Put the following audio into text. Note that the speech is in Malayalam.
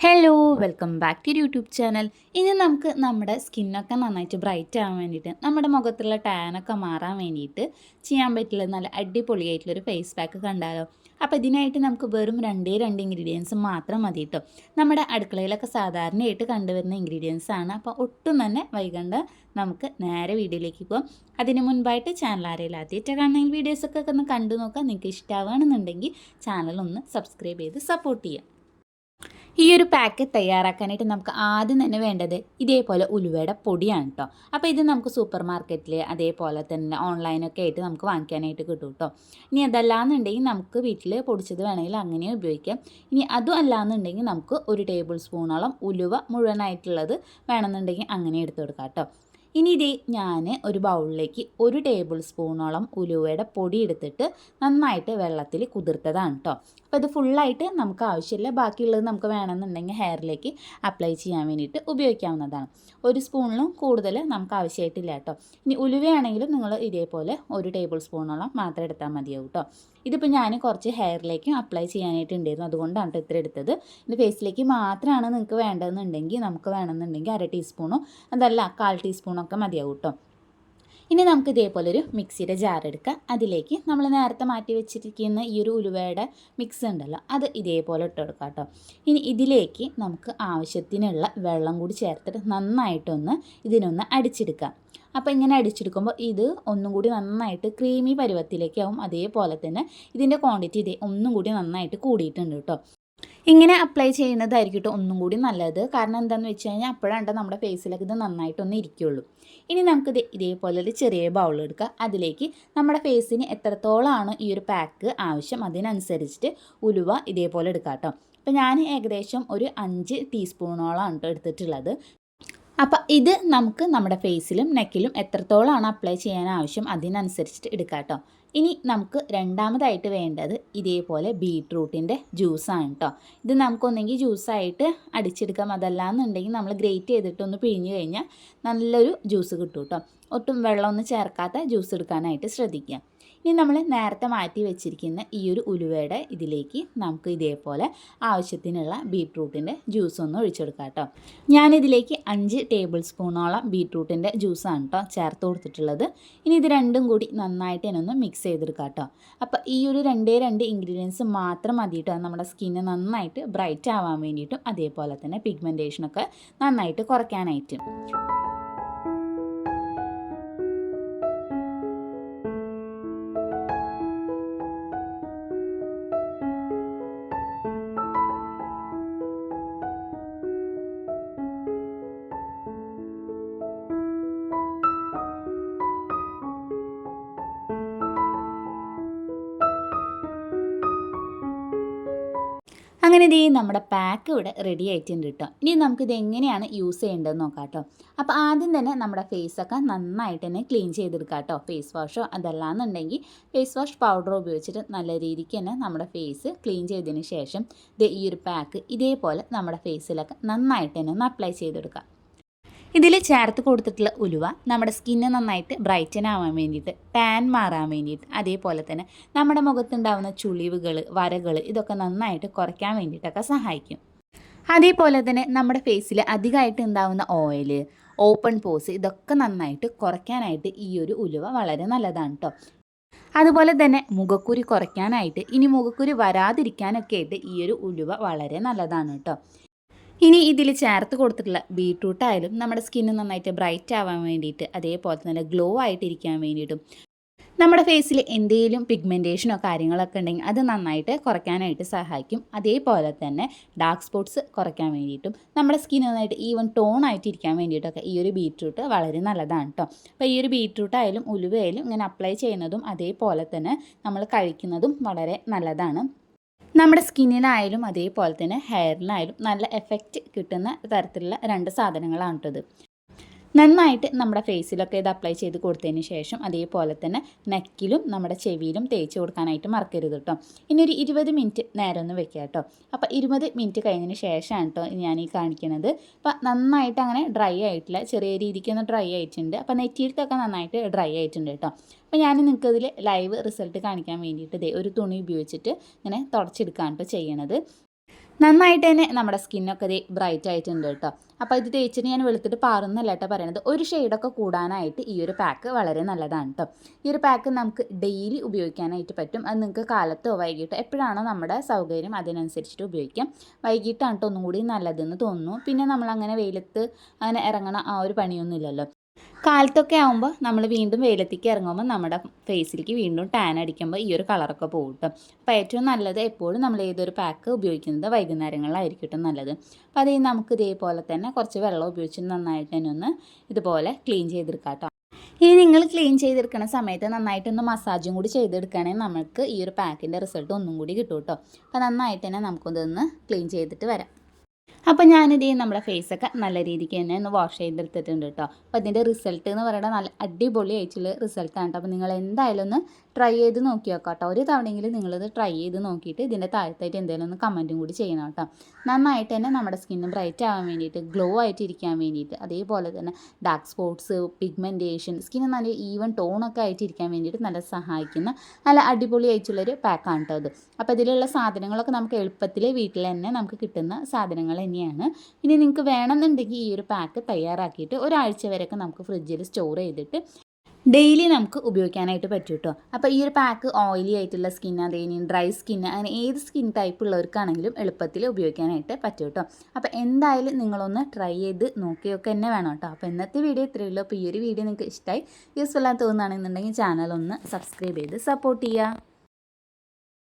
Hello welcome back to YouTube channel ഇനി നമുക്ക് നമ്മുടെ സ്കിന്നൊക്കെ നന്നായിട്ട് ബ്രൈറ്റ് ആവാൻ വേണ്ടിയിട്ട് നമ്മുടെ മുഖത്തുള്ള ടാനൊക്കെ മാറാൻ വേണ്ടിയിട്ട് ചെയ്യാൻ പറ്റില്ല നല്ല അടിപൊളിയായിട്ടുള്ളൊരു ഫേസ് പാക്ക് കണ്ടാലോ? അപ്പോൾ ഇതിനായിട്ട് നമുക്ക് വെറും രണ്ടേ രണ്ട് ഇൻഗ്രീഡിയൻസ് മാത്രം മതി കേട്ടോ നമ്മുടെ അടുക്കളയിലൊക്കെ സാധാരണയായിട്ട് കണ്ടുവരുന്ന ഇൻഗ്രീഡിയൻസ് ആണ്. അപ്പോൾ ഒട്ടും തന്നെ വൈകണ്ട നമുക്ക് നേരെ വീഡിയോയിലേക്ക് പോകാം അതിന് മുൻപായിട്ട് ചാനൽ ആരെയും ആദ്യമായിട്ട് കാണണമെങ്കിൽ വീഡിയോസൊക്കെ ഒന്ന് കണ്ടു നോക്കാം. നിങ്ങൾക്ക് ഇഷ്ടമാവുകയാണെന്നുണ്ടെങ്കിൽ ചാനൽ ഒന്ന് സബ്സ്ക്രൈബ് ചെയ്ത് സപ്പോർട്ട് ചെയ്യാം. ഈ ഒരു പാക്ക് തയ്യാറാക്കാനായിട്ട് നമുക്ക് ആദ്യം തന്നെ വേണ്ടത് ഇതേപോലെ ഉലുവയുടെ പൊടിയാണ് കേട്ടോ അപ്പോൾ ഇത് നമുക്ക് സൂപ്പർ മാർക്കറ്റിൽ അതേപോലെ തന്നെ ഓൺലൈനൊക്കെ ആയിട്ട് നമുക്ക് വാങ്ങിക്കാനായിട്ട് കിട്ടും കേട്ടോ ഇനി അതല്ലാന്നുണ്ടെങ്കിൽ നമുക്ക് വീട്ടിൽ പൊടിച്ചത് വേണമെങ്കിൽ അങ്ങനെ ഉപയോഗിക്കാം. ഇനി അതും അല്ലാന്നുണ്ടെങ്കിൽ നമുക്ക് ഒരു ടേബിൾ സ്പൂണോളം ഉലുവ മുഴുവനായിട്ടുള്ളത് വേണമെന്നുണ്ടെങ്കിൽ അങ്ങനെ എടുത്തു കൊടുക്കാം കേട്ടോ ഇനി ഇതേ ഞാൻ ഒരു ബൗളിലേക്ക് ഒരു ടേബിൾ സ്പൂണോളം ഉലുവയുടെ പൊടി എടുത്തിട്ട് നന്നായിട്ട് വെള്ളത്തിൽ കുതിർത്തതാണ് കേട്ടോ അപ്പോൾ ഇത് ഫുള്ളായിട്ട് നമുക്ക് ആവശ്യമില്ല. ബാക്കിയുള്ളത് നമുക്ക് വേണമെന്നുണ്ടെങ്കിൽ ഹെയറിലേക്ക് അപ്ലൈ ചെയ്യാൻ വേണ്ടിയിട്ട് ഉപയോഗിക്കാവുന്നതാണ്. ഒരു സ്പൂണിലും കൂടുതൽ നമുക്ക് ആവശ്യമായിട്ടില്ല കേട്ടോ ഇനി ഉലുവയാണെങ്കിലും നിങ്ങൾ ഇതേപോലെ ഒരു ടേബിൾ സ്പൂണോളം മാത്രം എടുത്താൽ മതിയാവും കേട്ടോ ഇതിപ്പോൾ ഞാൻ കുറച്ച് ഹെയറിലേക്കും അപ്ലൈ ചെയ്യാനായിട്ട് ഉണ്ടായിരുന്നു അതുകൊണ്ടാണ് കേട്ടോ ഇത്ര എടുത്തത്. ഇത് ഫേസിലേക്ക് മാത്രമാണ് നിങ്ങൾക്ക് വേണ്ടതെന്നുണ്ടെങ്കിൽ നമുക്ക് വേണമെന്നുണ്ടെങ്കിൽ അര ടീസ്പൂണോ അതല്ല കാൽ ടീസ്പൂണൊക്കെ മതിയാവും കേട്ടോ ഇനി നമുക്ക് ഇതേപോലെ ഒരു മിക്സിയുടെ ജാർ എടുക്കാം. അതിലേക്ക് നമ്മൾ നേരത്തെ മാറ്റി വെച്ചിരിക്കുന്ന ഈ ഒരു ഉലുവയുടെ മിക്സ് ഉണ്ടല്ലോ അത് ഇതേപോലെ ഇട്ട് കൊടുക്കാം കേട്ടോ ഇനി ഇതിലേക്ക് നമുക്ക് ആവശ്യത്തിനുള്ള വെള്ളം കൂടി ചേർത്തിട്ട് നന്നായിട്ടൊന്ന് ഇതിനൊന്ന് അടിച്ചെടുക്കാം. അപ്പോൾ ഇങ്ങനെ അടിച്ചെടുക്കുമ്പോൾ ഇത് ഒന്നും കൂടി നന്നായിട്ട് ക്രീമി പരുവത്തിലേക്കാവും. അതേപോലെ തന്നെ ഇതിന്റെ ക്വാണ്ടിറ്റി ഇതേ ഒന്നും കൂടി നന്നായിട്ട് കൂടിയിട്ടുണ്ട് കേട്ടോ ഇങ്ങനെ അപ്ലൈ ചെയ്യുന്നതായിരിക്കും കേട്ടോ ഒന്നും കൂടി നല്ലത്. കാരണം എന്താണെന്ന് വെച്ച് കഴിഞ്ഞാൽ അപ്പോഴാണ് നമ്മുടെ ഫേസിലൊക്കെ ഇത് നന്നായിട്ടൊന്ന് ഇരിക്കുള്ളൂ. ഇനി നമുക്കിത് ഇതേപോലെ ഒരു ചെറിയ ബൗൾ എടുക്കുക അതിലേക്ക് നമ്മുടെ ഫേസിന് എത്രത്തോളമാണ് ഈ ഒരു പാക്ക് ആവശ്യം അതിനനുസരിച്ചിട്ട് ഉലുവ ഇതേപോലെ എടുക്കാം കേട്ടോ അപ്പോൾ ഞാൻ ഏകദേശം ഒരു അഞ്ച് ടീസ്പൂണോളമാണ് കേട്ടോ എടുത്തിട്ടുള്ളത്. അപ്പം ഇത് നമുക്ക് നമ്മുടെ ഫേസിലും നെക്കിലും എത്രത്തോളമാണ് അപ്ലൈ ചെയ്യാൻ ആവശ്യം അതിനനുസരിച്ചിട്ട് എടുക്കാം കേട്ടോ ഇനി നമുക്ക് രണ്ടാമതായിട്ട് വേണ്ടത് ഇതേപോലെ ബീട്രൂട്ടിന്റെ ജ്യൂസാണ് കേട്ടോ ഇത് നമുക്കൊന്നെങ്കിൽ ജ്യൂസായിട്ട് അടിച്ചെടുക്കാം. അതല്ലാന്നുണ്ടെങ്കിൽ നമ്മൾ ഗ്രേറ്റ് ചെയ്തിട്ടൊന്ന് പിഴിഞ്ഞു കഴിഞ്ഞാൽ നല്ലൊരു ജ്യൂസ് കിട്ടും കേട്ടോ ഒട്ടും വെള്ളമൊന്നും ചേർക്കാത്ത ജ്യൂസ് എടുക്കാനായിട്ട് ശ്രദ്ധിക്കുക ഇനി നമ്മൾ നേരത്തെ മാറ്റി വെച്ചിരിക്കുന്ന ഈ ഒരു ഉലുവയുടെ ഇതിലേക്ക് നമുക്ക് ഇതേപോലെ ആവശ്യത്തിനുള്ള ബീട്രൂട്ടിന്റെ ജ്യൂസ് ഒന്ന് ഒഴിച്ചെടുക്കാം കേട്ടോ. ഞാനിതിലേക്ക് അഞ്ച് ടേബിൾ സ്പൂണോളം ബീട്രൂട്ടിന്റെ ജ്യൂസാണ് കേട്ടോ ചേർത്ത് കൊടുത്തിട്ടുള്ളത്. ഇനി ഇത് രണ്ടും കൂടി നന്നായിട്ട് എന്നൊന്ന് മിക്സ് ചെയ്തെടുക്കാം കേട്ടോ. അപ്പോൾ ഈ ഒരു രണ്ടേ രണ്ട് ഇൻഗ്രീഡിയൻസ് മാത്രം മതി കേട്ടോ. നമ്മുടെ സ്കിന്ന് നന്നായിട്ട് ബ്രൈറ്റ് ആവാൻ വേണ്ടിയിട്ടും അതേപോലെ തന്നെ പിഗ്മെന്റേഷനൊക്കെ നന്നായിട്ട് കുറയ്ക്കാനായിട്ടും. അങ്ങനെ ഇതേ നമ്മുടെ പാക്ക് ഇവിടെ റെഡി ആയിട്ടുണ്ട് കേട്ടോ ഇനി നമുക്കിത് എങ്ങനെയാണ് യൂസ് ചെയ്യേണ്ടതെന്ന് നോക്കാം കേട്ടോ അപ്പോൾ ആദ്യം തന്നെ നമ്മുടെ ഫേസൊക്കെ നന്നായിട്ട് തന്നെ ക്ലീൻ ചെയ്തെടുക്കാം കേട്ടോ ഫേസ് വാഷോ അതല്ലാന്നുണ്ടെങ്കിൽ ഫേസ് വാഷ് പൗഡറോ ഉപയോഗിച്ചിട്ട് നല്ല രീതിക്ക് തന്നെ നമ്മുടെ ഫേസ് ക്ലീൻ ചെയ്തതിന് ശേഷം ഇത് ഈ ഒരു പാക്ക് ഇതേപോലെ നമ്മുടെ ഫേസിലൊക്കെ നന്നായിട്ട് തന്നെ ഒന്ന് അപ്ലൈ ചെയ്തെടുക്കാം. ഇതിൽ ചേർത്ത് കൊടുത്തിട്ടുള്ള ഉലുവ നമ്മുടെ സ്കിന്ന് നന്നായിട്ട് ബ്രൈറ്റൻ ആവാൻ വേണ്ടിയിട്ട് ടാൻ മാറാൻ വേണ്ടിയിട്ട് അതേപോലെ തന്നെ നമ്മുടെ മുഖത്തുണ്ടാവുന്ന ചുളിവുകൾ വരകൾ ഇതൊക്കെ നന്നായിട്ട് കുറയ്ക്കാൻ വേണ്ടിയിട്ടൊക്കെ സഹായിക്കും. അതേപോലെ തന്നെ നമ്മുടെ ഫേസിൽ അധികമായിട്ട് ഉണ്ടാവുന്ന ഓയിൽ ഓപ്പൺ പോസ് ഇതൊക്കെ നന്നായിട്ട് കുറയ്ക്കാനായിട്ട് ഈ ഒരു ഉലുവ വളരെ നല്ലതാണ് കേട്ടോ അതുപോലെ തന്നെ മുഖക്കുരി കുറയ്ക്കാനായിട്ട് ഇനി മുഖക്കുരി വരാതിരിക്കാനൊക്കെ ആയിട്ട് ഈ ഒരു ഉലുവ വളരെ നല്ലതാണ് കേട്ടോ ഇനി ഇതിൽ ചേർത്ത് കൊടുത്തിട്ടുള്ള ബീട്രൂട്ട് ആയാലും നമ്മുടെ സ്കിന്ന് നന്നായിട്ട് ബ്രൈറ്റ് ആവാൻ വേണ്ടിയിട്ട് അതേപോലെ തന്നെ ഗ്ലോ ആയിട്ടിരിക്കാൻ വേണ്ടിയിട്ടും നമ്മുടെ ഫേസിൽ എന്തെങ്കിലും പിഗ്മെന്റേഷനോ കാര്യങ്ങളൊക്കെ ഉണ്ടെങ്കിൽ അത് നന്നായിട്ട് കുറയ്ക്കാനായിട്ട് സഹായിക്കും. അതേപോലെ തന്നെ ഡാർക്ക് സ്പോട്ട്സ് കുറയ്ക്കാൻ വേണ്ടിയിട്ടും നമ്മുടെ സ്കിൻ നന്നായിട്ട് ഈവൻ ടോൺ ആയിട്ടിരിക്കാൻ വേണ്ടിയിട്ടൊക്കെ ഈ ഒരു ബീട്രൂട്ട് വളരെ നല്ലതാണ് കേട്ടോ അപ്പോൾ ഈ ഒരു ബീട്രൂട്ട് ആയാലും ഉലുവയായാലും ഇങ്ങനെ അപ്ലൈ ചെയ്യുന്നതും അതേപോലെ തന്നെ നമ്മൾ കഴിക്കുന്നതും വളരെ നല്ലതാണ്. നമ്മുടെ സ്കിന്നിനായാലും അതേപോലെ തന്നെ ഹെയറിനായാലും നല്ല എഫക്റ്റ് കിട്ടുന്ന തരത്തിലുള്ള രണ്ട് സാധനങ്ങളാണ് കേട്ടത് നന്നായിട്ട് നമ്മുടെ ഫേസിലൊക്കെ ഇത് അപ്ലൈ ചെയ്ത് കൊടുത്തതിന് ശേഷം അതേപോലെ തന്നെ നെക്കിലും നമ്മുടെ ചെവിയിലും തേച്ച് കൊടുക്കാനായിട്ട് മറക്കരുത് കേട്ടോ ഇനി ഒരു ഇരുപത് മിനിറ്റ് നേരം ഒന്ന് വെക്കുക കേട്ടോ അപ്പോൾ ഇരുപത് മിനിറ്റ് കഴിഞ്ഞതിന് ശേഷമാണ് കേട്ടോ ഞാൻ ഈ കാണിക്കുന്നത് അപ്പോൾ നന്നായിട്ട് അങ്ങനെ ഡ്രൈ ആയിട്ടില്ല. ചെറിയ രീതിക്ക് ഒന്ന് ഡ്രൈ ആയിട്ടുണ്ട്. അപ്പോൾ നെറ്റിയിലത്തൊക്കെ നന്നായിട്ട് ഡ്രൈ ആയിട്ടുണ്ട് കേട്ടോ അപ്പോൾ ഞാൻ നിങ്ങൾക്ക് ഇതിൽ ലൈവ് റിസൾട്ട് കാണിക്കാൻ വേണ്ടിയിട്ട് ഒരു തുണി ഉപയോഗിച്ചിട്ട് ഇങ്ങനെ തുടച്ചെടുക്കാൻ കേട്ടോ ചെയ്യണത്. നന്നായിട്ട് തന്നെ നമ്മുടെ സ്കിന്നൊക്കെ ഇതേ ബ്രൈറ്റ് ആയിട്ടുണ്ട് കേട്ടോ. അപ്പോൾ ഇത് തേച്ചിട്ട് ഞാൻ വെളുത്തിട്ട് പാറുന്നല്ല കേട്ടോ പറയുന്നത് ഒരു ഷെയ്ഡൊക്കെ കൂടാനായിട്ട് ഈ ഒരു പാക്ക് വളരെ നല്ലതാണ് കേട്ടോ. ഈ ഒരു പാക്ക് നമുക്ക് ഡെയിലി ഉപയോഗിക്കാനായിട്ട് പറ്റും. അത് നിങ്ങൾക്ക് കാലത്തോ വൈകിട്ടോ എപ്പോഴാണോ നമ്മുടെ സൗകര്യം അതിനനുസരിച്ചിട്ട് ഉപയോഗിക്കാം. വൈകിട്ടാണ് കേട്ടോ ഒന്നും കൂടി നല്ലതെന്ന് തോന്നുന്നു. പിന്നെ നമ്മൾ അങ്ങനെ വെയിലത്ത് അങ്ങനെ ഇറങ്ങണ ആ ഒരു പണിയൊന്നും ഇല്ലല്ലോ കാലത്തൊക്കെ ആകുമ്പോൾ നമ്മൾ വീണ്ടും വെയിലത്തേക്ക് ഇറങ്ങുമ്പോൾ നമ്മുടെ ഫേസിലേക്ക് വീണ്ടും ടാൻ അടിക്കുമ്പോൾ ഈ ഒരു കളറൊക്കെ പോകും കേട്ടോ അപ്പോൾ ഏറ്റവും നല്ലത് എപ്പോഴും നമ്മൾ ഏതൊരു പാക്ക് ഉപയോഗിക്കുന്നത് വൈകുന്നേരങ്ങളിലായിരിക്കും കേട്ടോ നല്ലത്. അപ്പോൾ അത് നമുക്ക് ഇതേപോലെ തന്നെ കുറച്ച് വെള്ളം ഉപയോഗിച്ച് നന്നായിട്ട് തന്നെ ഒന്ന് ഇതുപോലെ ക്ലീൻ ചെയ്തെടുക്കാം കേട്ടോ ഇനി നിങ്ങൾ ക്ലീൻ ചെയ്തെടുക്കുന്ന സമയത്ത് നന്നായിട്ടൊന്ന് മസാജും കൂടി ചെയ്തെടുക്കുകയാണെങ്കിൽ നമുക്ക് ഈ ഒരു പാക്കിന്റെ റിസൾട്ട് ഒന്നും കൂടി കിട്ടും കേട്ടോ അപ്പോൾ നന്നായിട്ട് തന്നെ നമുക്കൊന്ന് ക്ലീൻ ചെയ്തിട്ട് വരാം. അപ്പോൾ ഞാനിത് നമ്മുടെ ഫേസൊക്കെ നല്ല രീതിക്ക് തന്നെ ഒന്ന് വാഷ് ചെയ്തെടുത്തിട്ടുണ്ട് കേട്ടോ അപ്പോൾ അതിന്റെ റിസൾട്ട് എന്ന് പറയുന്നത് നല്ല അടിപൊളി ആയിട്ടുള്ള റിസൾട്ടാണ് കേട്ടോ അപ്പോൾ നിങ്ങൾ എന്തായാലും ഒന്ന് ട്രൈ ചെയ്ത് നോക്കി നോക്കാം കേട്ടോ ഒരു തവണയെങ്കിലും നിങ്ങളിത് ട്രൈ ചെയ്ത് നോക്കിയിട്ട് ഇതിന്റെ താഴത്തായിട്ട് എന്തെങ്കിലും ഒന്ന് കമന്റും കൂടി ചെയ്യണം കേട്ടോ നന്നായിട്ട് തന്നെ നമ്മുടെ സ്കിന്ന് ബ്രൈറ്റ് ആവാൻ വേണ്ടിയിട്ട് ഗ്ലോ ആയിട്ട് ഇരിക്കാൻ വേണ്ടിയിട്ട് അതേപോലെ തന്നെ ഡാർക്ക് സ്പോട്ട്സ് പിഗ്മെന്റേഷൻ സ്കിന്ന് നല്ല ഈവൻ ടോണൊക്കെ ആയിട്ട് ഇരിക്കാൻ വേണ്ടിയിട്ട് നല്ല സഹായിക്കുന്ന നല്ല അടിപൊളി ആയിട്ടുള്ളൊരു പാക്കാണ് കേട്ടോ അത് അപ്പോൾ ഇതിലുള്ള സാധനങ്ങളൊക്കെ നമുക്ക് എളുപ്പത്തിൽ വീട്ടിൽ തന്നെ നമുക്ക് കിട്ടുന്ന സാധനങ്ങൾ തന്നെയാണ് ഇനി നിങ്ങൾക്ക് വേണമെന്നുണ്ടെങ്കിൽ ഈ ഒരു പാക്ക് തയ്യാറാക്കിയിട്ട് ഒരാഴ്ച വരെയൊക്കെ നമുക്ക് ഫ്രിഡ്ജിൽ സ്റ്റോർ ചെയ്തിട്ട് ഡെയിലി നമുക്ക് ഉപയോഗിക്കാനായിട്ട് പറ്റും കേട്ടോ അപ്പോൾ ഈ ഒരു പാക്ക് ഓയിലി ആയിട്ടുള്ള സ്കിൻ അതേനി ഡ്രൈ സ്കിൻ അങ്ങനെ ഏത് സ്കിൻ ടൈപ്പ് ഉള്ളവർക്കാണെങ്കിലും എളുപ്പത്തിൽ ഉപയോഗിക്കാനായിട്ട് പറ്റും കേട്ടോ അപ്പോൾ എന്തായാലും നിങ്ങളൊന്ന് ട്രൈ ചെയ്ത് നോക്കിയൊക്കെ തന്നെ വേണം കേട്ടോ അപ്പോൾ ഇന്നത്തെ വീഡിയോ ഇത്രയേ ഉള്ളൂ. അപ്പോൾ ഈ ഒരു വീഡിയോ നിങ്ങൾക്ക് ഇഷ്ടമായി യൂസ്ഫുൾ ആയി തോന്നുകയാണെന്നുണ്ടെങ്കിൽ ചാനൽ ഒന്ന് സബ്സ്ക്രൈബ് ചെയ്ത് സപ്പോർട്ട് ചെയ്യുക.